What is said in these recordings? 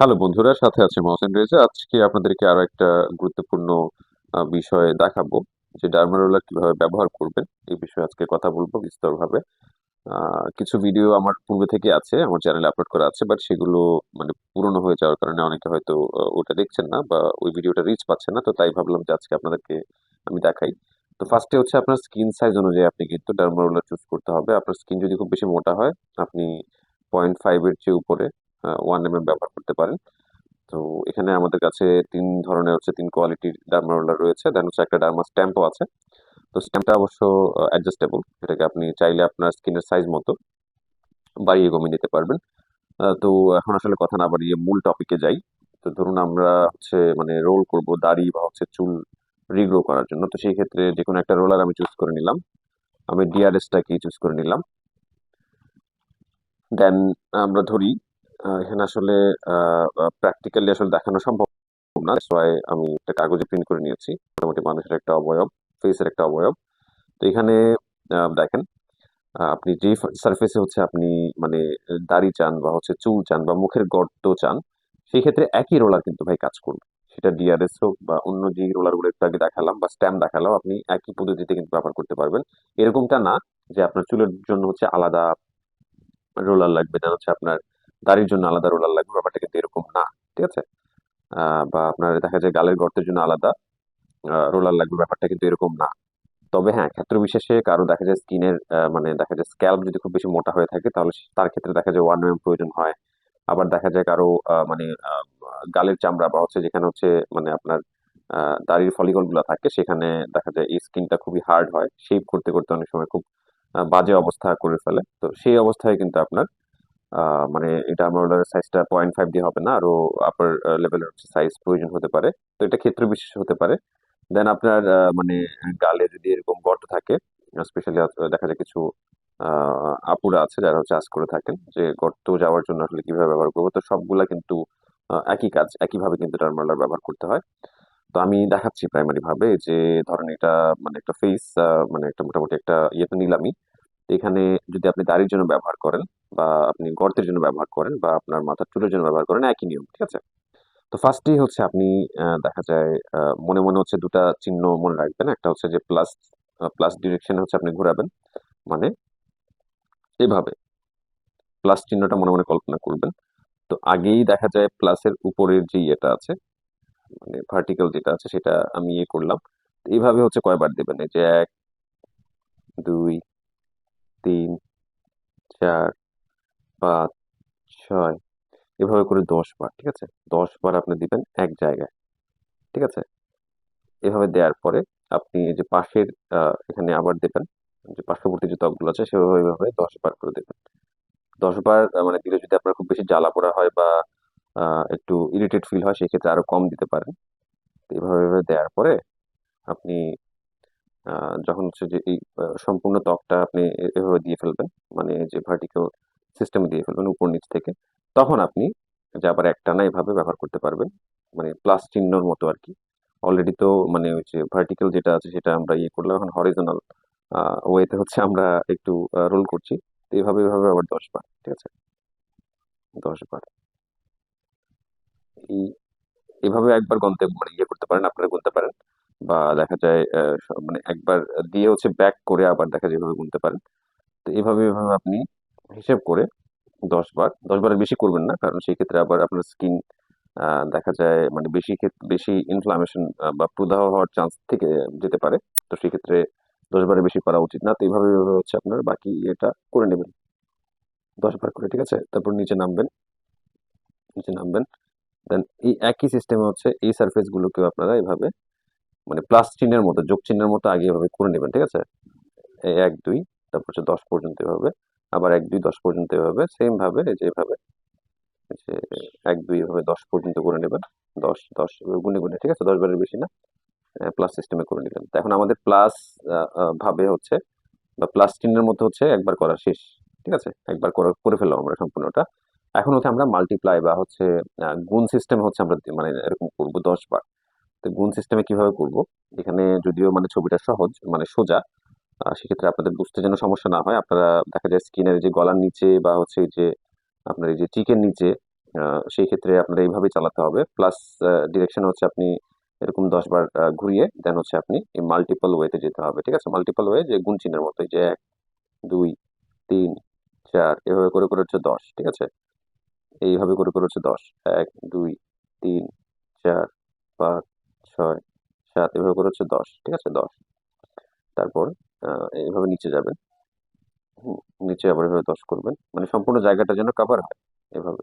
Hello বন্ধুরা, সাথে আছে মহসেন রেজা। আজকে আপনাদেরকে আরও একটা গুরুত্বপূর্ণ বিষয় দেখাবো যে ডার্মারোলা কীভাবে ব্যবহার করবেন, এই বিষয়ে আজকে কথা বলব বিস্তরভাবে। কিছু ভিডিও আমার পূর্বে থেকে আছে, আমার চ্যানেলে আপলোড করা আছে বাট সেগুলো মানে পুরনো হয়ে যাওয়ার কারণে অনেকে হয়তো ওটা দেখছেন না বা ওই ভিডিওটা রিচ পাচ্ছে না, তো তাই ভাবলাম যে আজকে আপনাদেরকে আমি দেখাই। তো ফার্স্টে হচ্ছে আপনার স্কিন সাইজ অনুযায়ী আপনি কিন্তু ডার্মারোলা চুজ করতে হবে। আপনার স্কিন যদি খুব বেশি মোটা হয়, আপনি পয়েন্ট ফাইভের চেয়ে উপরে ওয়ান এম এম ব্যবহার করতে পারেন। তো এখানে আমাদের কাছে তিন ধরনের হচ্ছে, তিন কোয়ালিটির ডার্মা রোলার রয়েছে। দেন হচ্ছে একটা ডার্মা স্ট্যাম্পও আছে। তো স্ট্যাম্পটা অবশ্য অ্যাডজাস্টেবল এটাকে আপনি চাইলে আপনার স্কিনের সাইজ মতো বাড়িয়ে কমিয়ে নিতে পারবেন। তো এখন আসলে কথা না বাড়িয়ে মূল টপিকে যাই। তো ধরুন আমরা হচ্ছে মানে রোল করব দাড়ি বা হচ্ছে চুল রিগ্রো করার জন্য। তো সেই ক্ষেত্রে যে কোনো একটা রোলার আমি চুজ করে নিলাম। আমি ডিআরএসটাকে চুজ করে নিলাম। দেন আমরা ধরি এখানে আসলে প্র্যাকটিক্যালি আসলে দেখানো সম্ভব না। সোয়াই আমি একটা কাগজে প্রিন্ট করে নিয়েছি। মোটামুটি মানুষের একটা অবয়ব ফেসের একটা অবয়ব। তো এখানে দেখেন আপনি যে সার্ফেসে হচ্ছে আপনি মানে দাড়ি চান বা হচ্ছে চুল চান বা মুখের গর্ত চান, সেই ক্ষেত্রে একই রোলার কিন্তু ভাই কাজ করবে। সেটা ডিআরএস হোক বা অন্য যে রোলারগুলো একটু আগে দেখালাম বা স্ট্যাম্প দেখালাম, আপনি একই পদ্ধতিতে কিন্তু ব্যবহার করতে পারবেন। এরকমটা না যে আপনার চুলের জন্য হচ্ছে আলাদা রোলার লাগবে দেন হচ্ছে আপনার দাড়ির জন্য আলাদা রোলার লাগবে, ব্যাপারটা কিন্তু এরকম না, ঠিক আছে? বা আপনার দেখা যায় গালের গর্তের জন্য আলাদা রোলার লাগবে, ব্যাপারটা কিন্তু এরকম না। তবে হ্যাঁ ক্ষেত্র বিশেষে কারও দেখা যায় স্কিনের মানে দেখা যায় স্ক্যাল্প যদি খুব বেশি মোটা হয়ে থাকে, তাহলে তার ক্ষেত্রে দেখা যায় ওয়ান এম প্রয়োজন হয়। আবার দেখা যায় কারও মানে গালের চামড়া বা হচ্ছে যেখানে হচ্ছে মানে আপনার দাড়ির ফলিকলগুলো থাকে, সেখানে দেখা যায় এই স্কিনটা খুবই হার্ড হয়। শেপ করতে করতে অনেক সময় খুব বাজে অবস্থা করে ফেলে। তো সেই অবস্থায় কিন্তু আপনার মানে এটা আমার সাইজটা পয়েন্ট ফাইভ দিয়ে হবে না, আরও আপার লেভেলের সাইজ প্রয়োজন হতে পারে। তো এটা ক্ষেত্র বিশেষ হতে পারে। দেন আপনার মানে গালে যদি এরকম গর্ত থাকে স্পেশালি দেখা যায় কিছু আপুরা আছে যারা আজ করে থাকেন যে গর্ত যাওয়ার জন্য আসলে কীভাবে ব্যবহার করব। তো সবগুলা কিন্তু একই কাজ, একইভাবে কিন্তু টার্মালার ব্যবহার করতে হয়। তো আমি দেখাচ্ছি প্রাইমারি ভাবে যে ধরেন এটা মানে একটা ফেস মানে একটা মোটামুটি একটা ইয়েতে নিলামই। এখানে যদি আপনি দাড়ির জন্য ব্যবহার করেন বা আপনি গর্তের জন্য ব্যবহার করেন বা আপনার মাথার চুলের জন্য ব্যবহার করেন, একই নিয়ম, ঠিক আছে? তো ফার্স্টেই হচ্ছে আপনি দেখা যায় মনে মনে হচ্ছে দুটা চিহ্ন মনে রাখবেন। একটা হচ্ছে যে প্লাস প্লাস ডিরেকশনে হচ্ছে আপনি ঘোরাবেন। মানে এভাবে। প্লাস চিহ্নটা মনে মনে কল্পনা করবেন। তো আগেই দেখা যায় প্লাসের উপরের যে ইয়েটা আছে মানে ভার্টিক্যাল যেটা আছে, সেটা আমি ইয়ে করলাম। এইভাবে হচ্ছে কয়বার দেবেন? এই যে এক, দুই তিন, চার, পাঁচ, ছয়। এভাবে করে দশ বার, ঠিক আছে? দশ বার আপনি দিবেন এক জায়গায়, ঠিক আছে? এভাবে দেওয়ার পরে আপনি যে পাশের এখানে আবার দেবেন, যে পার্শ্ববর্তী যে ত্বকগুলো আছে, সেভাবে এভাবে দশ বার করে দেবেন। দশ বার মানে দিলে যদি আপনার খুব বেশি জ্বালা পোড়া হয় বা একটু ইরিটেট ফিল হয় সেক্ষেত্রে আরও কম দিতে পারেন। এভাবে এভাবে দেওয়ার পরে আপনি যখন হচ্ছে যে এই সম্পূর্ণ ত্বকটা আপনি এভাবে দিয়ে ফেলবেন মানে যে ভার্টিক্যাল সিস্টেমে দিয়ে ফেলবেন উপর নিচ থেকে, তখন আপনি যে আবার একটানা এভাবে ব্যবহার করতে পারবেন মানে প্লাস চিহ্নর মতো আর কি। অলরেডি তো মানে ওই যে ভার্টিক্যাল যেটা আছে সেটা আমরা ইয়ে করলাম, এখন হরিজোনাল ওয়েতে হচ্ছে আমরা একটু রোল করছি, তো এইভাবে এইভাবে আবার দশ বার, ঠিক আছে? দশ বার। এই, এভাবে একবার গন্তে মানে ইয়ে করতে পারেন, আপনারা গুনতে পারেন। বা দেখা যায় মানে একবার দিয়ে হচ্ছে ব্যাক করে আবার দেখা যায় এভাবে গুনতে পারেন। তো এভাবে এভাবে আপনি হিসেব করে দশ বার, দশ বারের বেশি করবেন না। কারণ সেই ক্ষেত্রে আবার আপনার স্কিন দেখা যায় মানে বেশি বেশি ইনফ্লামেশন বা প্রদাহ হওয়ার চান্স থেকে যেতে পারে। তো সেই ক্ষেত্রে দশ বারের বেশি করা উচিত না। তো এইভাবে হচ্ছে আপনার বাকি এটা করে নেবেন। দশ বার করে, ঠিক আছে? তারপর নিচে নামবেন। নিচে নামবেন। দেন এই একই সিস্টেমে হচ্ছে এই সারফেস গুলোকেও আপনারা এইভাবে মানে প্লাস চিহ্নের মতো, যোগ চিহ্নের মতো আগে এভাবে করে নেবেন, ঠিক আছে? এক, দুই, তারপর হচ্ছে দশ পর্যন্ত এভাবে, আবার এক, দুই, দশ পর্যন্ত এভাবে সেম ভাবে, এই যে এভাবে যে এক, দুই এভাবে দশ পর্যন্ত করে নেবেন, দশ দশ গুনে গুনে, ঠিক আছে? দশ বারের বেশি না প্লাস সিস্টেমে করে নিলেন তো এখন আমাদের প্লাস ভাবে হচ্ছে, বা প্লাস চিহ্নের মধ্যে হচ্ছে একবার করা শেষ, ঠিক আছে? একবার করা, করে ফেললাম আমরা সম্পূর্ণটা। এখন হচ্ছে আমরা মাল্টিপ্লাই বা হচ্ছে গুণ সিস্টেম হচ্ছে আমরা মানে এরকম করব দশ বার। তো গুণ সিস্টেমে কীভাবে করব? এখানে যদিও মানে ছবিটা সহজ মানে সোজা সেক্ষেত্রে আপনাদের বুঝতে যেন সমস্যা না হয়, আপনারা দেখা যায় স্কিনের যে গলার নিচে বা হচ্ছে যে আপনার এই যে চিকের নিচে সেই ক্ষেত্রে আপনার এইভাবেই চালাতে হবে। প্লাস ডিরেকশন হচ্ছে আপনি এরকম দশ বার ঘুরিয়ে দেন হচ্ছে আপনি এই মাল্টিপল ওয়েতে যেতে হবে, ঠিক আছে? মাল্টিপল ওয়ে যে গুণ চিহ্নের মতো যে এক, দুই, তিন, চার, এভাবে করে করে হচ্ছে দশ, ঠিক আছে? এইভাবে করে করে হচ্ছে দশ, এক, দুই, তিন, চার, পাঁচ ছয় সাত এভাবে করে হচ্ছে দশ ঠিক আছে? দশ। তারপর আহ, এইভাবে নিচে যাবেন। নিচে আবার এভাবে দশ করবেন। মানে সম্পূর্ণ জায়গাটা যেন কাভার হয় এভাবে।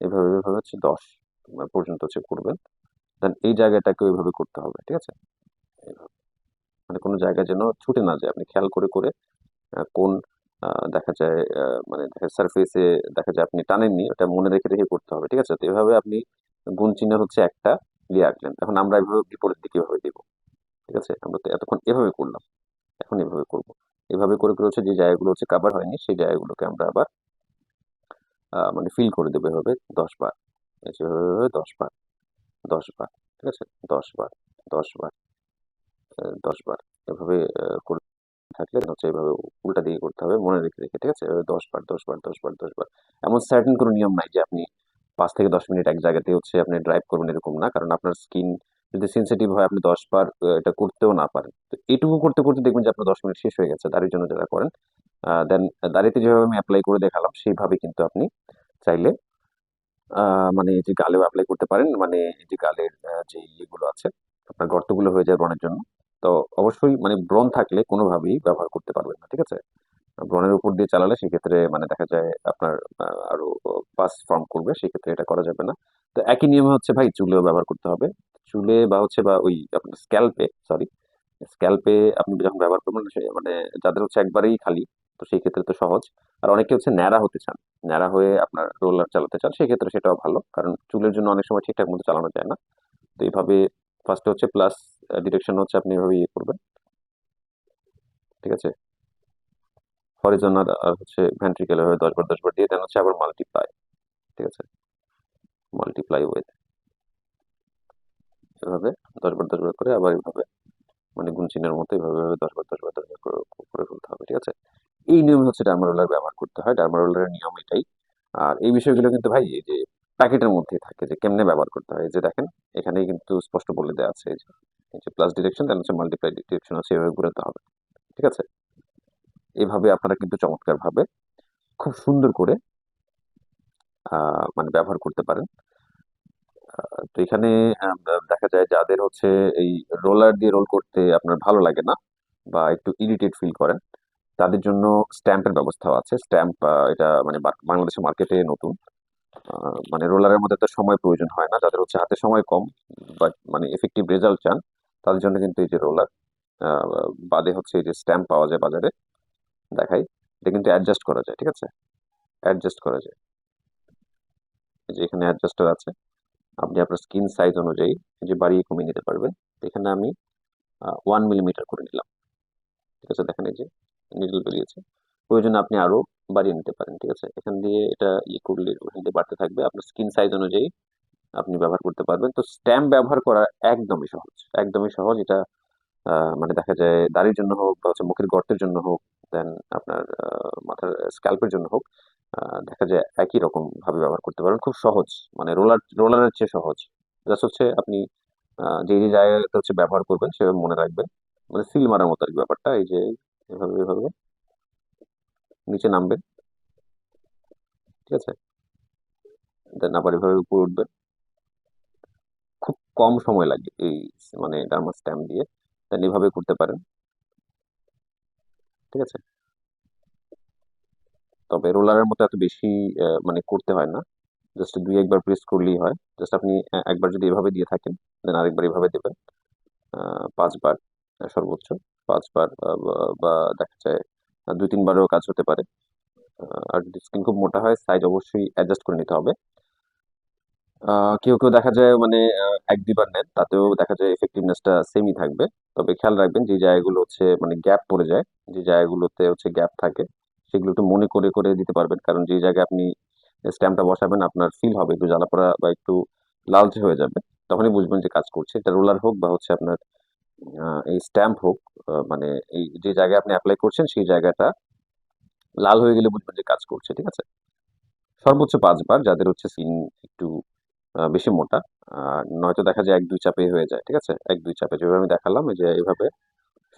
এভাবে এভাবে হচ্ছে দশ পর্যন্ত হচ্ছে করবেন। দেন এই জায়গাটাকে ওইভাবে করতে হবে ঠিক আছে? এইভাবে। মানে কোনো জায়গা যেন ছুটে না যায়। আপনি খেয়াল করে করে কোন দেখা যায় মানে সারফেসে দেখা যায় আপনি টানেননি ওটা মনে রেখে রেখে করতে হবে ঠিক আছে? তো এভাবে আপনি গুণ চিহ্নের হচ্ছে একটা দিয়ে আঁকলেন এখন আমরা এভাবে বিপরীত দিকে এভাবে দেবো ঠিক আছে? আমরা তো এতক্ষণ এভাবে করলাম। এখন এভাবে করব। এভাবে করে করে হচ্ছে যে জায়গাগুলো হচ্ছে কাভার হয়নি, সেই জায়গাগুলোকে আমরা আবার মানে ফিল করে দেবো এভাবে দশ বার। এভাবে দশ বার দশ বার। ঠিক আছে? দশ বার দশ বার দশ বার। এভাবে করে থাকলে হচ্ছে এভাবে উল্টা দিকে করতে হবে, মনে রেখে রেখে। ঠিক আছে? দশ বার দশ বার দশ বার দশ বার। এমন সার্টেন কোনো নিয়ম নাই যে আপনি পাঁচ থেকে দশ মিনিট এক জায়গাতে হচ্ছে আপনি ড্রাইভ করবেন এরকম না। কারণ আপনার স্কিন যদি সেন্সিটিভ হয়, আপনি দশ বার এটা করতেও না পারেন। তো এটুকু করতে করতে দেখবেন যে আপনার দশ মিনিট শেষ হয়ে গেছে দাড়ির জন্য যারা করেন দেন দাড়িতে যেভাবে আমি অ্যাপ্লাই করে দেখালাম, সেইভাবে কিন্তু আপনি চাইলে মানে যে গালেও অ্যাপ্লাই করতে পারেন মানে যে গালের যে ইয়েগুলো আছে, আপনার গর্তগুলো হয়ে যায় ব্রণের জন্য। তো অবশ্যই মানে ব্রণ থাকলে কোনোভাবেই ব্যবহার করতে পারবেন না, ঠিক আছে? ব্রণের উপর দিয়ে চালালে সেক্ষেত্রে মানে দেখা যায় আপনার আরও পাস ফর্ম করবে, সেক্ষেত্রে এটা করা যাবে না। তো একই নিয়মে হচ্ছে ভাই চুলেও ব্যবহার করতে হবে। চুলে বা হচ্ছে বা ওই আপনার স্ক্যাল্পে সরি স্ক্যাল্পে আপনি যখন ব্যবহার করবেন মানে যাদের হচ্ছে একবারেই খালি, তো সেই ক্ষেত্রে তো সহজ। আর অনেকে হচ্ছে ন্যাড়া হতে চান। ন্যাড়া হয়ে আপনার রোলার চালাতে চান, সেই ক্ষেত্রে সেটাও ভালো। কারণ চুলের জন্য অনেক সময় ঠিকঠাক মতো চালানো যায় না। তো এইভাবে ফার্স্টে হচ্ছে প্লাস ডিরেকশন হচ্ছে আপনি এভাবে ইয়ে করবেন। ঠিক আছে? হরিজনাল আর হচ্ছে ভেন্ট্রিকেল হয়ে দিয়ে দেন হচ্ছে আবার মাল্টিপ্লাই ঠিক আছে? মাল্টিপ্লাই উইথ এভাবে করে আবার এইভাবে মানে মতো এইভাবে করে ফেলতে হবে, ঠিক আছে? এই নিয়মে হচ্ছে ব্যবহার করতে হয়। রোলারের নিয়ম এটাই। আর এই বিষয়গুলো কিন্তু ভাই, এই যে প্যাকেটের মধ্যেই থাকে যে কেমনে ব্যবহার করতে হয় যে দেখেন, এখানেই কিন্তু স্পষ্ট বলে দেওয়া আছে যে প্লাস ডিরেকশন দেন হচ্ছে মাল্টিপ্লাই ডিরেকশন আছে এভাবে ঘুরাতে হবে, ঠিক আছে? এইভাবে আপনারা কিন্তু চমৎকার ভাবে খুব সুন্দর করে মানে ব্যবহার করতে পারেন। তো এখানে দেখা যায় যাদের হচ্ছে এই রোলার দিয়ে রোল করতে আপনার ভালো লাগে না বা একটু ইরিটেট ফিল করেন, তাদের জন্য স্ট্যাম্পের ব্যবস্থাও আছে। স্ট্যাম্প এটা মানে বা- বাংলাদেশের মার্কেটে নতুন। মানে রোলারের মধ্যে তো সময় প্রয়োজন হয় না। যাদের হচ্ছে হাতে সময় কম বাট মানে এফেক্টিভ রেজাল্ট চান, তাদের জন্য কিন্তু এই যে রোলার বাদে হচ্ছে এই যে স্ট্যাম্প পাওয়া যায় বাজারে দেখাই। এটা কিন্তু অ্যাডজাস্ট করা যায়, ঠিক আছে? অ্যাডজাস্ট করা যায়। যে এখানে অ্যাডজাস্টার আছে। আপনি আপনার স্কিন সাইজ অনুযায়ী যে বাড়িয়ে কমিয়ে নিতে পারবেন। এখানে আমি ওয়ান মিলিমিটার করে নিলাম। ঠিক আছে? দেখেন এই যে নিডল বেরিয়েছে। প্রয়োজনে আপনি আরও বাড়িয়ে নিতে পারেন, ঠিক আছে? এখান দিয়ে এটা ইয়ে করলে ওখান দিয়ে বাড়তে থাকবে। আপনার স্কিন সাইজ অনুযায়ী আপনি ব্যবহার করতে পারবেন। তো স্ট্যাম্প ব্যবহার করা একদমই সহজ। একদমই সহজ। এটা মানে দেখা যায় দাড়ির জন্য হোক বা হচ্ছে মুখের গর্তের জন্য হোক দেন আপনার মাথার স্ক্যাল্পের জন্য হোক দেখা যায় একই রকম ভাবে ব্যবহার করতে পারেন। খুব সহজ মানে রোলার রোলারের চেয়ে সহজ। জাস্ট হচ্ছে আপনি যে যে জায়গাতে হচ্ছে ব্যবহার করবেন সেভাবে মনে রাখবেন। মানে সিল মারার মতো আর ব্যাপারটা, এই যে এভাবে এভাবে। নিচে নামবেন। ঠিক আছে? দেন আবার এভাবে উপরে উঠবেন। খুব কম সময় লাগে এই মানে ডার্মা স্ট্যাম্প দিয়ে। দেন এভাবে করতে পারেন। ঠিক আছে? তবে রোলারের মতো এত বেশি মানে করতে হয় না। জাস্ট দুই একবার প্রেস করলেই হয়। জাস্ট আপনি একবার যদি এভাবে দিয়ে থাকেন দেন আরেকবার এভাবে দেবেন। পাঁচবার সর্বোচ্চ। পাঁচবার বা দেখা যায় দুই তিনবারও কাজ হতে পারে। আর যদি স্কিন খুব মোটা হয় সাইজ অবশ্যই অ্যাডজাস্ট করে নিতে হবে। কেউ কেউ দেখা যায় মানে এক দুইবার নেন, তাতেও দেখা যায় এফেক্টিভনেসটা সেমই থাকবে। তবে খেয়াল রাখবেন যে জায়গাগুলো হচ্ছে মানে গ্যাপ পড়ে যায়, যে জায়গাগুলোতে হচ্ছে গ্যাপ থাকে, সেগুলো একটু মনে করে করে দিতে পারবেন। কারণ যে জায়গায় আপনি স্ট্যাম্পটা বসাবেন, আপনার ফিল হবে, একটু জ্বালাপোড়া বা একটু লালচে হয়ে যাবে, তখনই বুঝবেন যে কাজ করছে। এটা রোলার হোক বা হচ্ছে আপনার এই স্ট্যাম্প হোক মানে এই যে জায়গায় আপনি অ্যাপ্লাই করছেন, সেই জায়গাটা লাল হয়ে গেলে বুঝবেন যে কাজ করছে, ঠিক আছে? সর্বোচ্চ পাঁচবার, যাদের হচ্ছে সিন একটু বেশি মোটা। নয়তো দেখা যায় এক দুই চাপে হয়ে যায়, ঠিক আছে? এক দুই চাপে। যেভাবে আমি দেখালাম যে এইভাবে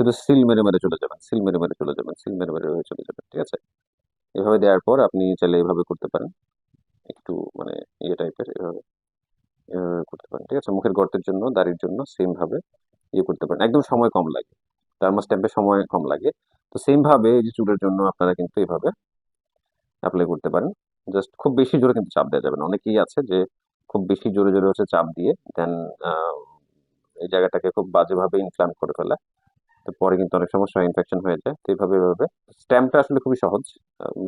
শুধু সিল মেরে মেরে চলে যাবেন, সিল মেরে মেরে চলে যাবেন, সিল মেরে মেরে চলে যাবেন, ঠিক আছে? এভাবে দেওয়ার পর আপনি চাইলে এভাবে করতে পারেন। একটু মানে ইয়ে টাইপের এভাবে এভাবে করতে পারেন, ঠিক আছে? মুখের গর্তের জন্য, দাড়ির জন্য সেমভাবে ইয়ে করতে পারেন। একদম সময় কম লাগে। থার্মো স্ট্যাম্পে সময় কম লাগে। তো সেমভাবে এই যে চুলের জন্য আপনারা কিন্তু এভাবে অ্যাপ্লাই করতে পারেন। জাস্ট খুব বেশি জোরে কিন্তু চাপ দেওয়া যাবে না। অনেকেই আছে যে খুব বেশি জোরে জোরে হচ্ছে চাপ দিয়ে দেন এই জায়গাটাকে খুব বাজেভাবে ইনফ্লাম করে ফেলে। তো পরে কিন্তু অনেক সমস্যা ইনফেকশন হয়ে যায়, তো এইভাবে এভাবে স্ট্যাম্পটা আসলে খুবই সহজ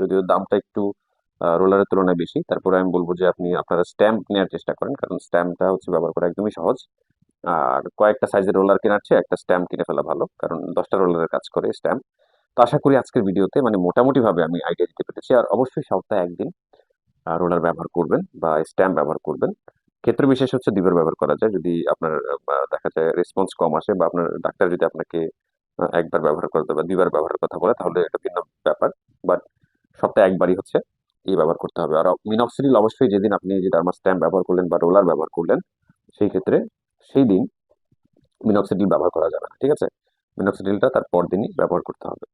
যদিও দামটা একটু রোলারের তুলনায় বেশি, তারপরে আমি বলব যে আপনি, আপনারা স্ট্যাম্প নেওয়ার চেষ্টা করেন, কারণ স্ট্যাম্পটা হচ্ছে ব্যবহার করা একদমই সহজ। আর কয়েকটা সাইজের রোলার কেনার চেয়ে একটা স্ট্যাম্প কিনে ফেলা ভালো, কারণ দশটা রোলারের কাজ করে স্ট্যাম্প তো আশা করি আজকের ভিডিওতে মানে মোটামুটি ভাবে আমি আইডিয়া দিতে পেরেছি, আর অবশ্যই সপ্তাহে একদিন রোলার ব্যবহার করবেন বা স্ট্যাম্প ব্যবহার করবেন। ক্ষেত্র বিশেষ হচ্ছে দুইবার ব্যবহার করা যায়। যদি আপনার দেখা যায় রেসপন্স কম আসে বা আপনার ডাক্তার যদি আপনাকে একবার ব্যবহার করতে বা দুইবার ব্যবহারের কথা বলে, তাহলে এটা ভিন্ন ব্যাপার। বাট সপ্তাহে একবারই হচ্ছে, এই ব্যবহার করতে হবে। আর মিনক্সিডিল অবশ্যই যেদিন আপনি যে ডার্মা স্ট্যাম্প ব্যবহার করলেন বা রোলার ব্যবহার করলেন, সেই ক্ষেত্রে সেই দিন মিনক্সিডিল ব্যবহার করা যাবে না, ঠিক আছে? মিনক্সিডিলটা তার পরদিনই ব্যবহার করতে হবে।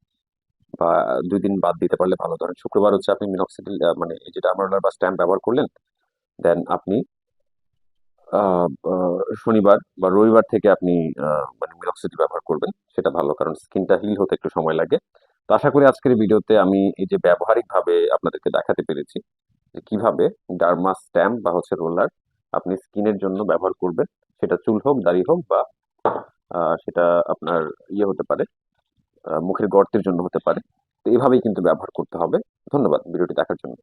বা দুই দিন বাদ দিতে পারলে ভালো। ধরেন শুক্রবার হচ্ছে আপনি মিনক্সিডিল মানে এই যে ডার্মা বা স্ট্যাম্প ব্যবহার করলেন দেন আপনি শনিবার বা রবিবার থেকে আপনি মানে মিনক্সিডিল ব্যবহার করবেন, সেটা ভালো, কারণ স্কিনটা হিল হতে একটু সময় লাগে। তো আশা করি আজকের ভিডিওতে আমি এই যে ব্যবহারিকভাবে আপনাদেরকে দেখাতে পেরেছি, যে কীভাবে ডার্মা স্ট্যাম্প বা হচ্ছে রোলার আপনি স্কিনের জন্য ব্যবহার করবেন, সেটা চুল হোক, দাড়ি হোক বা সেটা আপনার ইয়ে হতে পারে। মুখের গর্তের জন্য হতে পারে। তো এভাবেই কিন্তু ব্যবহার করতে হবে। ধন্যবাদ ভিডিওটি দেখার জন্য।